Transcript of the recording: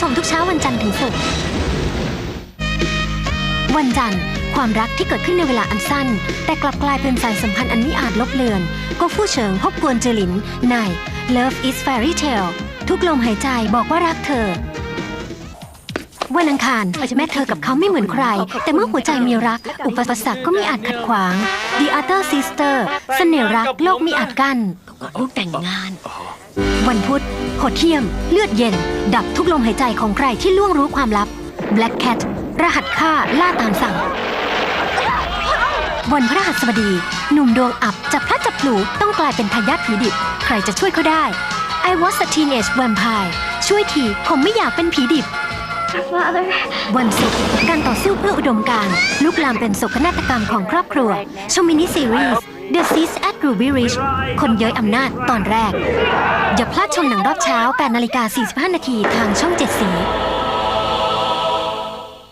ชมทุกเช้าวันจันทร์ถึงศุกร์ วันจันทร์ ความรักที่เกิดขึ้นในเวลาอันสั้น แต่กลับกลายเป็นสายสัมพันธ์อันมิอาจลบเลือนก็ฟู่เฉิงพบกวนเจอหลินใน Love is Fairy Tale ทุกลมหายใจบอกว่ารักเธอ วันอังคารแม่เธอกับเขาไม่เหมือนใคร แต่เมื่อหัวใจมีรัก อุปสรรคก็มีอาจขัดขวาง The Other Sister เสน่ห์รักโลกมีอาจกั้นแต่งงาน วันพุธโหดเที่ยม เลือดเย็น ดับทุกลมหายใจของใครที่ล่วงรู้ความลับ Black Cat รหัสฆ่าล่าตามสั่ง วันพระหัสบดี หนุ่มดวงอับจับพลัดจับผลูต้องกลายเป็นทายาทผีดิบ ใครจะช่วยเขาได้ I was a teenage vampire ช่วยทีผมไม่อยากเป็นผีดิบ วันศุกร์การต่อสู้เพื่ออุดมการณ์ลุกลามเป็นโศกนาฏกรรมของครอบครัว ชมมินิซีรีส์ The Seas at Ruby Ridge คนเย้ยอำนาจตอนแรก อย่าพลาดชมหนังรอบเช้า 8 นาฬิกา 45 นาทีทางช่อง 7 สี